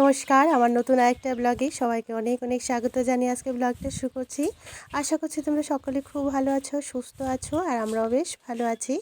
নমস্কার, আমার নতুন আরেকটা ব্লগে সবাইকে অনেক অনেক স্বাগত জানিয়ে আজকে ব্লগটা শুরু করছি। আশা করছি তোমরা সকলে খুব ভালো আছো, সুস্থ আছো, আর আমরাও বেশ ভালো আছি।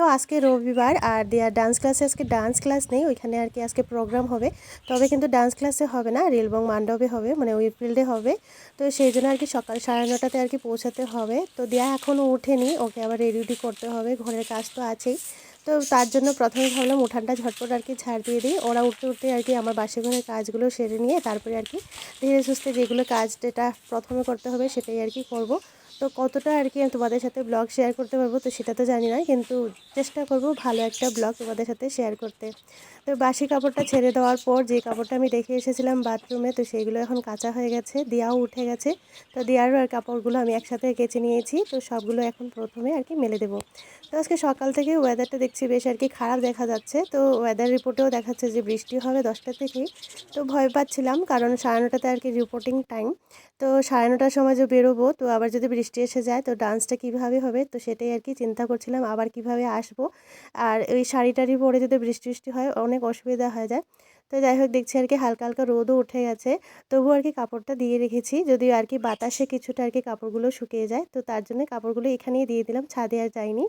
তো আজকে রবিবার আর দেয়ার ডান্স ক্লাসে আজকে ডান্স ক্লাস নেই, ওইখানে আর কি আজকে প্রোগ্রাম হবে। তবে কিন্তু ডান্স ক্লাসে হবে না রেলবং মান্ডবে হবে মানে ওই ফিল্ডে হবে। তো সেই জন্য আর কি সকাল সাড়ে নটাতে আর কি পৌঁছাতে হবে। তো দেয়া এখনও উঠেনি ওকে আবার রেডি করতে হবে, ঘরের কাজ তো আছেই। তো তার জন্য প্রথমে ভাবলাম উঠানটা ঝটপট আর কি ছাড় দিয়ে দিই। ওরা উঠতে উঠতে আর কি আমার বাসে ঘরের কাজগুলো সেরে নিয়ে তারপরে আর কি ধীরে সুস্থে যেগুলো কাজ যেটা প্রথমে করতে হবে সেটাই আর কি করব। তো কতটা আর কি আমি তোমাদের সাথে ব্লগ শেয়ার করতে পারব তো সেটা তো জানি না, কিন্তু চেষ্টা করব ভালো একটা ব্লগ তোমাদের সাথে শেয়ার করতে। তো বাসি কাপড়টা ছেড়ে দেওয়ার পর যে কাপড়টা আমি রেখে এসেছিলাম বাথরুমে তো সেইগুলো এখন কাঁচা হয়ে গেছে, দিয়াও উঠে গেছে। তো দিয়ারও আর কাপড়গুলো আমি একসাথে কেচে নিয়েছি, তো সবগুলো এখন প্রথমে আর কি মেলে দেবো। তো আজকে সকাল থেকে ওয়েদারটা দেখছি বেশ আর কি খারাপ দেখা যাচ্ছে, তো ওয়েদার রিপোর্টেও দেখাচ্ছে যে বৃষ্টি হবে দশটা থেকেই তো ভয় পাচ্ছিলাম কারণ সাড়ে নটাতে আর কি রিপোর্টিং টাইম তো সাড়ে নটার সময় যে বেরোবো, তো আবার যদি বৃষ্টি এসে যায়, তো ডান্সটা কীভাবে হবে? তো সেটাই আর কি চিন্তা করছিলাম, আবার কীভাবে আসব? আর ওই শাড়ি টাড়ি পরে যদি বৃষ্টি বৃষ্টি হয়, অনেক অসুবিধা হয়ে যায়। তো যাই হোক, দেখছি আর কি হালকা হালকা রোদও উঠে গেছে। তবু আর কি কাপড়টা দিয়ে রেখেছি যদি আর কি বাতাসে কিছুটা আর কি কাপড়গুলো শুকিয়ে যায়, তো তার জন্য কাপড়গুলো এখানেই দিয়ে দিলাম, ছাদে আর যাইনি।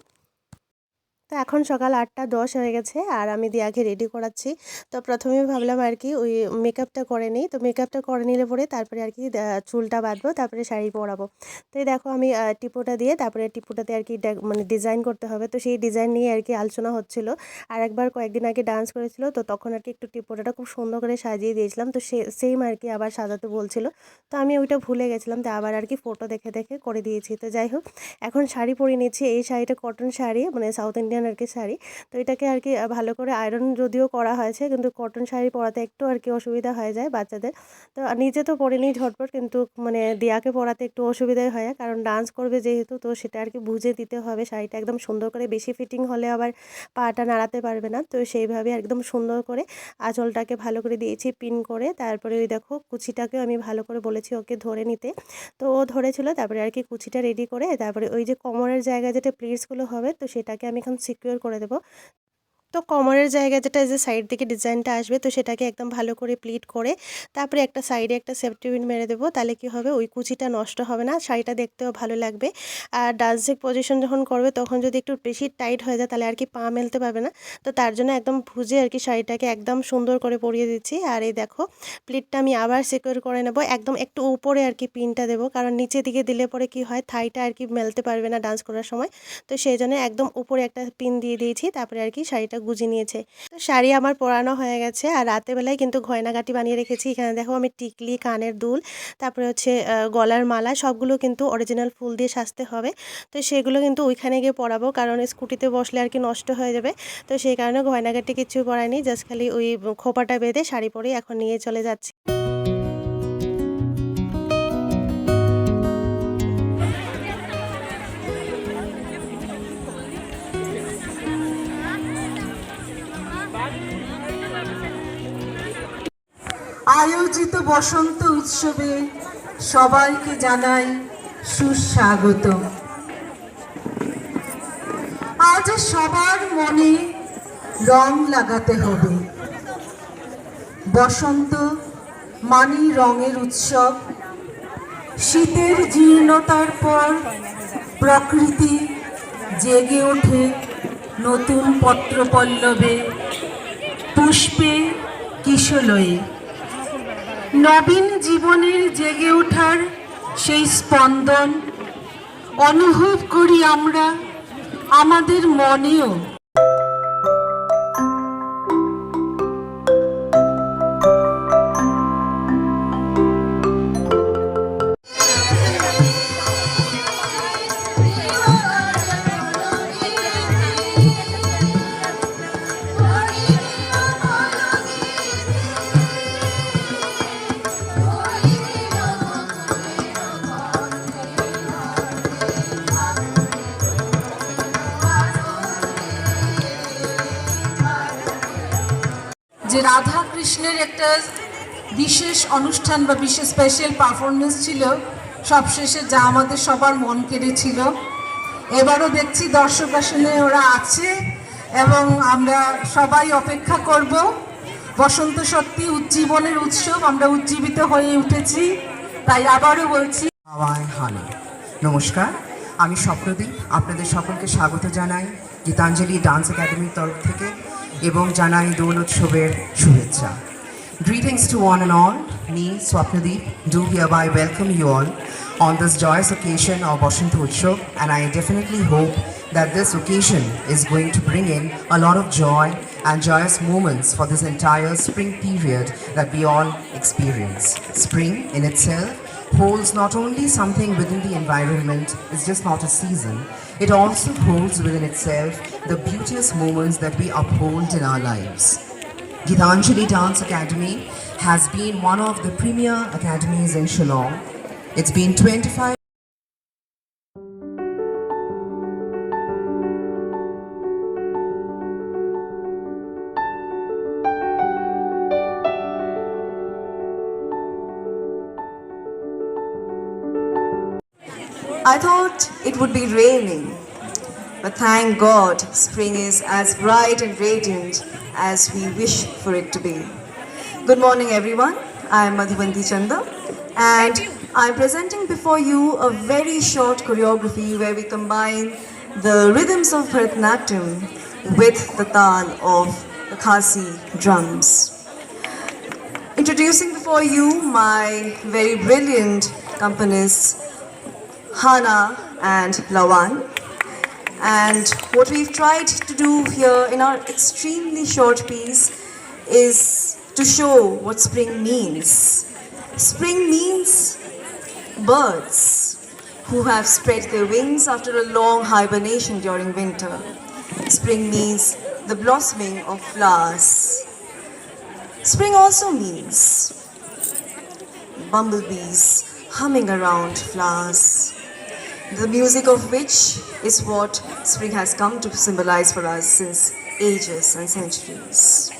তো এখন সকাল আটটা দশ হয়ে গেছে আর আমি দিয়াকে রেডি করাচ্ছি। তো প্রথমে ভাবলাম আর কি ওই মেকআপটা করে নিই। তো মেকআপটা করে নিলে পরে তারপরে আর কি চুলটা বাঁধবো, তারপরে শাড়ি পরাবো। তো এই দেখো আমি টিপোটা দিয়ে তারপরে টিপোটাতে আর কি মানে ডিজাইন করতে হবে। তো সেই ডিজাইন নিয়ে আর কি আলোচনা হচ্ছিল। আর একবার কয়েকদিন আগে ডান্স করেছিল। তো তখন আর কি একটু টিপোটাটা খুব সুন্দর করে সাজিয়ে দিয়েছিলাম। তো সে সেম আর কি আবার সাজাতে বলছিল। তো আমি ওইটা ভুলে গেছিলাম। তো আবার আর কি ফটো দেখে দেখে করে দিয়েছি। তো যাই হোক, এখন শাড়ি পরে নিয়েছি এই শাড়িটা কটন শাড়ি মানে সাউথ ইন্ডিয়ান আর কি শাড়ি। তো এটাকে আর কি ভালো করে আয়রন যদিও করা হয়েছে, কিন্তু কটন শাড়ি পরাতে একটু আর কি অসুবিধা হয়ে যায় বাচ্চাদের। তো নিজে তো পরে নিই ঝটপট, কিন্তু মানে দিয়াকে পরাতে একটু অসুবিধাই হয়, কারণ ডান্স করবে যেহেতু, তো সেটা আর কি বুঝে দিতে হবে। শাড়িটা একদম সুন্দর করে বেশি ফিটিং হলে আবার পাটা নাড়াতে পারবে না। তো সেইভাবে একদম সুন্দর করে আঁচলটাকে ভালো করে দিয়েছি পিন করে। তারপরে ওই দেখো কুচিটাকে আমি ভালো করে বলেছি ওকে ধরে নিতে। তো ও ধরেছিল, তারপরে আর কি কুচিটা রেডি করে, তারপরে ওই যে কোমরের জায়গায় যেটা প্লেটসগুলো হবে, তো সেটাকে আমি এখন সিকিউর করে দেবো। তো কোমরের জায়গায় যেটা যে সাইড থেকে ডিজাইনটা আসবে, তো সেটাকে একদম ভালো করে প্লিট করে তারপরে একটা সাইডে একটা সেফটি পিন মেরে দেবো, তাহলে কি হবে? ওই কুচিটা নষ্ট হবে না, শাড়িটা দেখতেও ভালো লাগবে। আর ডান্সিং পজিশন যখন করবে, তখন যদি একটু বেশি টাইট হয়ে যায়, তাহলে আর কি পা মেলতে পারবে না। তো তার জন্য একদম ভুজে আর কি শাড়িটাকে একদম সুন্দর করে পরিয়ে দিচ্ছি। আর এই দেখো প্লিটটা আমি আবার সিকিউর করে নেব, একদম একটু উপরে আর কি পিনটা দেবো, কারণ নিচে দিকে দিলে পরে কি হয় থাইটা আর কি মেলতে পারবে না ডান্স করার সময়। তো সেই জন্য একদম উপরে একটা পিন দিয়ে দিয়েছি, তারপরে আর কি শাড়িটা গুজে নিয়েছে। তো শাড়ি আমার পরানো হয়ে গেছে আর রাতের বেলায় কিন্তু গয়নাগাটি বানিয়ে রেখেছি। এখানে দেখো আমি টিকলি, কানের দুল, তারপরে হচ্ছে গলার মালা, সবগুলো কিন্তু অরিজিনাল ফুল দিয়ে সাজতে হবে। তো সেগুলো কিন্তু ওইখানে গিয়ে পরাবো কারণ স্কুটিতে বসলে আর কি নষ্ট হয়ে যাবে। তো সেই কারণে গয়নাগাটি কিছু পরাইনি জাস্ট খালি ওই খোপাটা বেঁধে শাড়ি পরেই এখন নিয়ে চলে যাচ্ছি। আয়োজিত বসন্ত উৎসবে সবাইকে জানাই সুস্বাগত। আজ সবার মনে রং লাগাতে হবে। বসন্ত মানি রঙের উৎসব। শীতের জীর্ণতার পর প্রকৃতি জেগে ওঠে নতুন পত্রপল্লবে, পুষ্পে কিশলয়ে। নবীন জীবনের জেগে ওঠার সেই স্পন্দন অনুভব করি আমরা আমাদের মনেও। একটা বিশেষ অনুষ্ঠান বা বিশেষ স্পেশাল পারফরমেন্স ছিল। সবশেষে যা আমাদের সবার মন কেড়েছিল। এবারও দেখছি দর্শক আসনে ওরা আছে এবং আমরা সবাই অপেক্ষা করব। বসন্ত সত্যি উজ্জীবনের উৎসব, আমরা উজ্জীবিত হয়ে উঠেছি, তাই আবারও বলছি। নমস্কার, আমি স্বপ্নদীপ, আপনাদের সকলকে স্বাগত জানাই গীতাঞ্জলি ডান্স একাডেমির তরফ থেকে এবং জানাই দোল উৎসবের শুভেচ্ছা। Greetings to one and all. Me, Swapnadeep, do hereby welcome you all on this joyous occasion of Bashant Utsav, and I definitely hope that this occasion is going to bring in a lot of joy and joyous moments for this entire spring period that we all experience. Spring in itself holds not only something within the environment, it's just not a season, it also holds within itself the beauteous moments that we uphold in our lives. Gitanjali Dance Academy has been one of the premier academies in Shillong. It's been 25 I thought it would be raining, but thank God spring is as bright and radiant as we wish for it to be. Good morning, everyone. I am Madhuvanti Chanda, and I'm presenting before you a very short choreography where we combine the rhythms of Bharatanatyam with the tal of the Khasi drums. Introducing before you my very brilliant companists, Hana and Lawan. And what we've tried to do here in our extremely short piece is to show what spring means. Spring means birds who have spread their wings after a long hibernation during winter. Spring means the blossoming of flowers. Spring also means bumblebees humming around flowers, the music of which is what spring has come to symbolize for us since ages and centuries.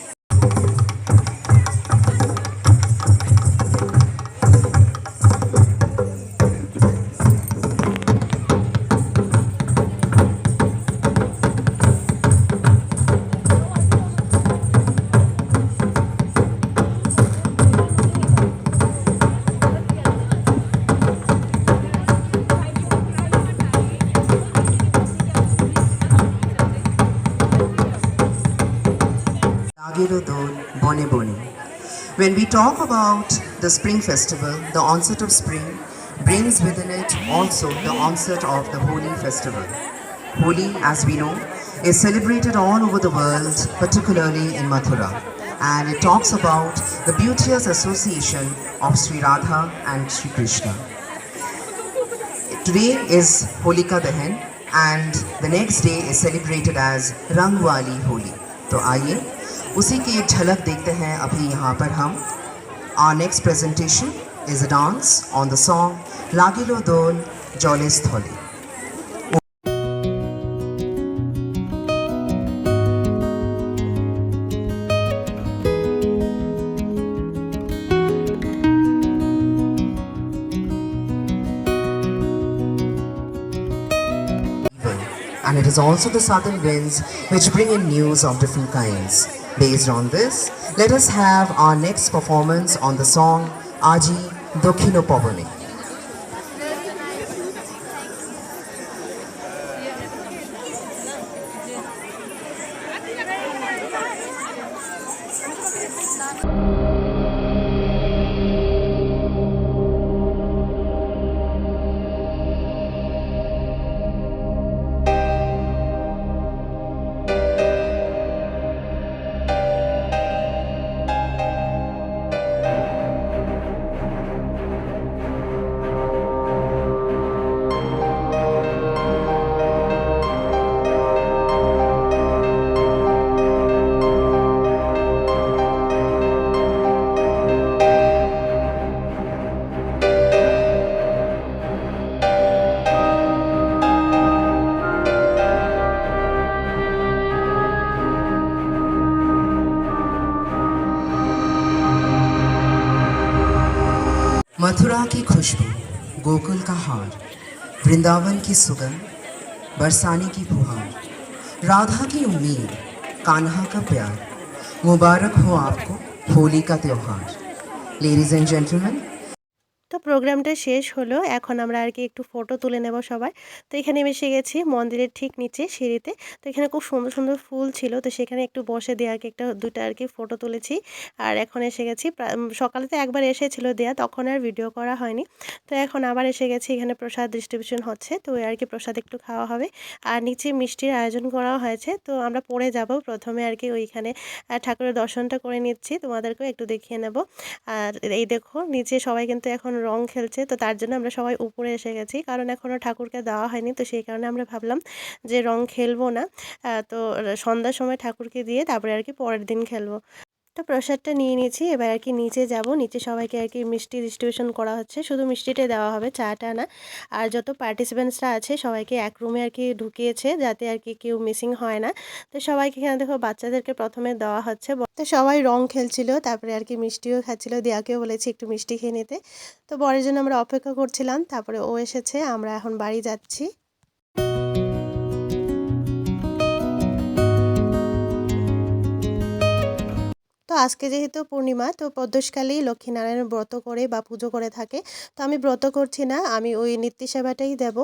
When we talk about the Spring Festival, the onset of spring brings within it also the onset of the Holi festival. Holi, as we know, is celebrated all over the world, particularly in Mathura. And it talks about the beauteous association of Sri Radha and Sri Krishna. Today is Holika Dahan and the next day is celebrated as Rangwali Holi. तो आइए उसी की एक झलक देखते हैं अभी यहाँ पर हम Our next presentation is a dance on the song Lagilo Dol Jole Stholi. and it is also the southern winds which bring in news of different kinds. Based on this, let us have our next performance on the song Aji Dokhino Pavane. Vrindavan की सुगंध, बरसाने की फुहार, राधा की उम्मीद, कान्हा का प्यार, मुबारक हो आपको होली का त्यौहार। लेडीज़ एंड जेंटलमैन তো প্রোগ্রামটা শেষ হলো। এখন আমরা আর কি একটু ফটো তুলে নেব সবাই। তো এখানে আমি এসে গেছি মন্দিরের ঠিক নিচে সিঁড়িতে। তো এখানে খুব সুন্দর সুন্দর ফুল ছিল। তো সেখানে একটু বসে দিয়ে আর কি একটা দুটো আর কি ফটো তুলেছি। আর এখন এসে গেছি সকালে তো একবার এসেছিল দেয়া, তখন আর ভিডিও করা হয়নি। তো এখন আবার এসে গেছি, এখানে প্রসাদ ডিস্ট্রিবিউশন হচ্ছে। তো আর কি প্রসাদ একটু খাওয়া হবে। আর নিচে মিষ্টির আয়োজন করা হয়েছে। তো আমরা পরে যাব প্রথমে আর কি ওইখানে। ঠাকুরের দর্শনটা করে নিচ্ছি। তোমাদেরকেও একটু দেখিয়ে নেব। আর এই দেখো, নিচে সবাই কিন্তু এখন রং খেলছে, তো তার জন্য আমরা সবাই উপরে এসে গেছি। কারণ এখনও ঠাকুরকে দেওয়া হয়নি, তো সেই কারণে আমরা ভাবলাম যে রং খেলব না। তো সন্ধ্যার সময় ঠাকুরকে দিয়ে তারপরে আর কি পরের দিন খেলব। তো প্রসাদটা নিয়ে নিয়েছি। এবার আর কি নিচে যাব। নিচে সবাইকে আর কি মিষ্টি ডিস্ট্রিবিউশন করা হচ্ছে। শুধু মিষ্টিটাই দেওয়া হবে, চাটা না। আর যত পার্টিসিপেন্টসরা আছে, সবাইকে এক রুমে আর কি ঢুকিয়েছে যাতে আর কি কেউ মিসিং হয় না। তো সবাইকে এখানে দেখো বাচ্চাদেরকে প্রথমে দেওয়া হচ্ছে। তো সবাই রং খেলছিল, তারপরে আর কি মিষ্টিও খাচ্ছিল। দিয়াকেও বলেছি একটু মিষ্টি খেয়ে নিতে। তো বরের জন্য আমরা অপেক্ষা করছিলাম। তারপরে ও এসেছে, আমরা এখন বাড়ি যাচ্ছি। তো আজকে যেহেতু পূর্ণিমা, তো প্রদোষকালেই লক্ষ্মীনারায়ণের ব্রত করে বা পুজো করে থাকে। তো আমি ব্রত করছি না, আমি ওই নিত্য সেবাটাই দেব।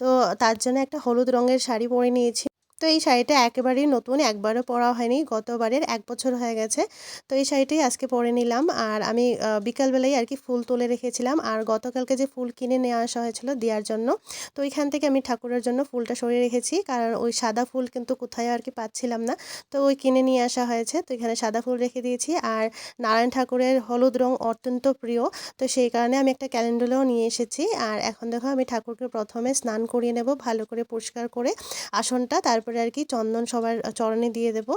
তো তার জন্য একটা হলুদ রঙের শাড়ি পরে নিয়েছি। তো এই শাড়িটা একেবারেই নতুন, একবারও পরা হয়নি, গতবারের এক বছর হয়ে গেছে। তো এই শাড়িটাই আজকে পরে নিলাম। আর আমি বিকালবেলায় আর কি ফুল তুলে রেখেছিলাম। আর গতকালকে যে ফুল কিনে নিয়ে আসা হয়েছিল দেওয়ার জন্য, তো ওইখান থেকে আমি ঠাকুরের জন্য ফুলটা সরিয়ে রেখেছি। কারণ ওই সাদা ফুল কিন্তু কোথায় আর কি পাচ্ছিলাম না। তো ওই কিনে নিয়ে আসা হয়েছে। তো এখানে সাদা ফুল রেখে দিয়েছি। আর নারায়ণ ঠাকুরের হলুদ রং অত্যন্ত প্রিয়। তো সেই কারণে আমি একটা ক্যালেন্ডারও নিয়ে এসেছি। আর এখন দেখো আমি ঠাকুরকে প্রথমে স্নান করিয়ে নেব, ভালো করে পরিষ্কার করে আসনটা। তারপরে আর কি চন্দন সবার চরণে দিয়ে দেব।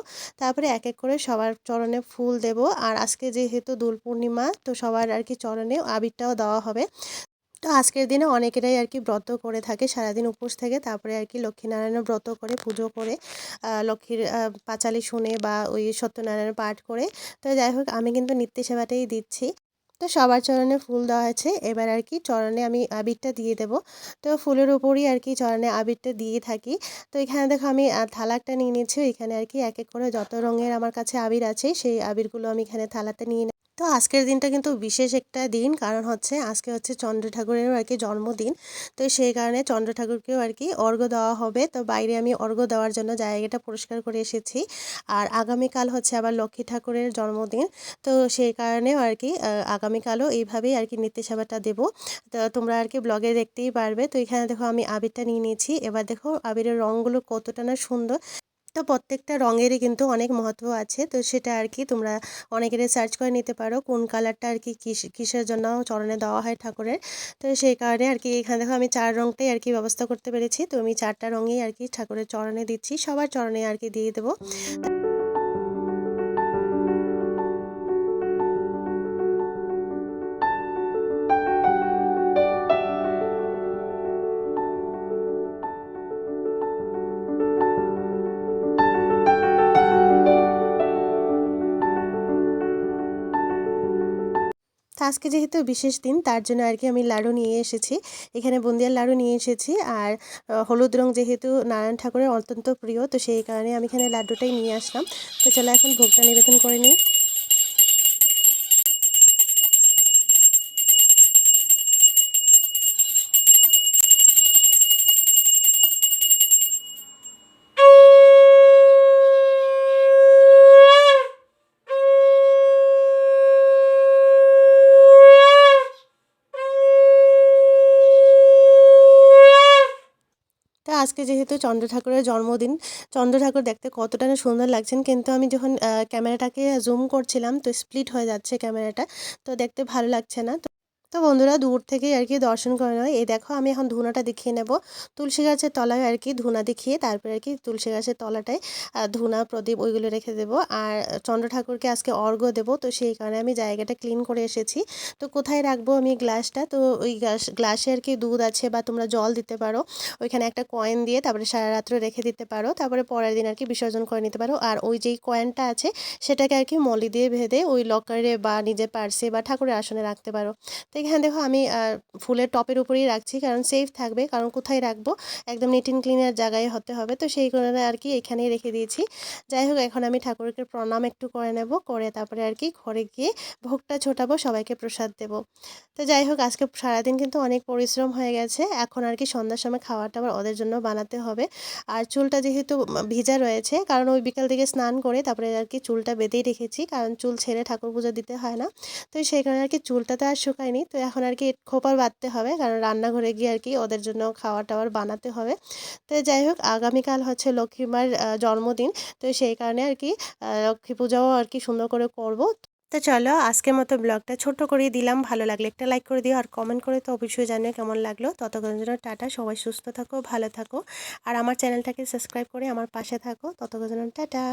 তারপরে এক এক করে সবার চরণে ফুল দেব। আর আজকে যেহেতু দোল পূর্ণিমা, তো সবার আর কি চরণে আবিরটাও দেওয়া হবে। তো আজকের দিনে অনেকেরাই আর কি ব্রত করে থাকে, সারাদিন উপোস থেকে। তারপরে আর কি লক্ষ্মীনারায়ণের ব্রত করে, পুজো করে লক্ষ্মীর পাঁচালি শুনে বা ওই সত্যনারায়ণের পাঠ করে। তো যাই হোক, আমি কিন্তু নিত্য সেবাটাই দিচ্ছি। তো সবার চরণে ফুল দেওয়া আছে এবার আর কি চরণে আমি আবিরটা দিয়ে দেব। তো ফুলের উপরই আর কি চরণে আবিরটা দিয়ে থাকি। তো এখানে দেখো আমি থালাকটা নিয়ে নিয়েছি। এখানে আর কি এক এক করে যত রঙের আমার কাছে আবির আছে, সেই আবিরগুলো আমি এখানে থালাতে নিয়ে তো আজকের দিনটা কিন্তু বিশেষ একটা দিন। কারণ হচ্ছে আজকে হচ্ছে চন্দ্র ঠাকুরেরও আর কি জন্মদিন। তো সেই কারণে চন্দ্র ঠাকুরকেও আর কি অর্ঘ্য দেওয়া হবে। তো বাইরে আমি অর্ঘ্য দেওয়ার জন্য জায়গাটা পরিষ্কার করে এসেছি। আর আগামীকাল হচ্ছে আবার লক্ষ্মী ঠাকুরের জন্মদিন। তো সেই কারণেও আর কি আগামীকালও এইভাবেই আর কি নিত্য সেবাটা দেবো। তো তোমরা আর কি ব্লগে দেখতেই পারবে। তো এখানে দেখো আমি আবিরটা নিয়ে নিয়েছি। এবার দেখো আবিরের রঙগুলো কতটা না সুন্দর। তো প্রত্যেকটা রঙেরই কিন্তু অনেক মহত্ব আছে। তো সেটা আর কি তোমরা অনেকেরই সার্চ করে নিতে পারো, কোন কালারটা আর কি কিস- কিসের জন্য চরণে দেওয়া হয় ঠাকুরের। তো সেই কারণে আর কি এখানে দেখো আমি চার রঙটাই আর কি ব্যবস্থা করতে পেরেছি। তো আমি চারটা রঙেই আর কি ঠাকুরের চরণে দিচ্ছি, সবার চরণে আর কি দিয়ে দেবো। আজকে যেহেতু বিশেষ দিন, তার জন্য আর কি আমি লাড়ু নিয়ে এসেছি। এখানে বুন্দিয়ার লাড়ু নিয়ে এসেছি আর হলুদ রং যেহেতু নারায়ণ ঠাকুরের অত্যন্ত প্রিয়, তো সেই কারণে আমি এখানে লাড্ডুটাই নিয়ে আসলাম। তো চলো এখন ভোগটা নিবেদন করে নিই। যেহেতু চন্দ্র ঠাকুরের জন্মদিন, চন্দ্র ঠাকুর দেখতে কতটা না সুন্দর লাগছেন। কিন্তু আমি যখন ক্যামেরাটাকে জুম করছিলাম, তো স্প্লিট হয়ে যাচ্ছে ক্যামেরাটা, তো দেখতে ভালো লাগছে না। তো বন্ধুরা দূর থেকেই আর কি দর্শন করে নেয় এই দেখো আমি এখন ধুনাটা দেখিয়ে নেব। তুলসী গাছের তলায় আর কি ধুনা দেখিয়ে তারপরে আর কি তুলসী গাছের তলাটায় ধুনা, প্রদীপ ওইগুলো রেখে দেব। আর চন্দ্র ঠাকুরকে আজকে অর্ঘ্য দেবো। তো সেই কারণে আমি জায়গাটা ক্লিন করে এসেছি। তো কোথায় রাখব আমি গ্লাসটা? তো ওই গ্লাস, গ্লাসে আর কি দুধ আছে বা তোমরা জল দিতে পারো। ওইখানে একটা কয়েন দিয়ে তারপরে সারা রাত্র রেখে দিতে পারো। তারপরে পরের দিন আর কি বিসর্জন করে নিতে পারো। আর ওই যেই কয়েনটা আছে সেটাকে আর কি মলি দিয়ে ভেদে ওই লকারে বা নিজের পার্সে বা ঠাকুরের আসনে রাখতে পারো। তো এখানে দেখো আমি ফুলের টপের উপরেই রাখছি, কারণ সেফ থাকবে, কারণ কোথায় রাখব? একদম নিট অ্যান্ড ক্লিনের জায়গায় হতে হবে, তো সেই কারণে আর কি এখানেই রেখে দিয়েছি। যাই হোক, এখন আমি ঠাকুরকে প্রণাম একটু করে নেব, করে তারপরে আর কি ঘরে গিয়ে ভোগটা ছোটাবো, সবাইকে প্রসাদ দেব। তো যাই হোক, আজকে সারাদিন কিন্তু অনেক পরিশ্রম হয়ে গেছে, এখন আর কি সন্ধ্যার সময় খাবারটা আবার ওদের জন্য বানাতে হবে। আর চুলটা যেহেতু ভিজা রয়েছে, কারণ ওই বিকাল থেকে স্নান করে তারপরে আর কি চুলটা বেঁধেই রেখেছি, কারণ চুল ছেড়ে ঠাকুর পুজো দিতে হয় না। তো সেই কারণে আর কি চুলটা তো আর শুকায়নি তো এখন আর কি খোপা বাঁধতে হবে। কারণ রান্নাঘরে গিয়ে আর কি ওদের জন্য খাওয়ার টাওয়ার বানাতে হবে। তো যাই হোক, আগামীকাল হচ্ছে লক্ষ্মীমার জন্মদিন। তো সেই কারণে আর কি লক্ষ্মী পূজাও আর কি সুন্দর করে করব। তো চলো, আজকের মতো ব্লগটা ছোট করে দিলাম। ভালো লাগলে একটা লাইক করে দিও। আর কমেন্ট করে তো অবশ্যই জানিও কেমন লাগল। ততক্ষণের জন্য টাটা। সবাই সুস্থ থাকো, ভালো থাকো। আর আমার চ্যানেলটাকে সাবস্ক্রাইব করে আমার পাশে থাকো। ততক্ষণ জন্য টাটা।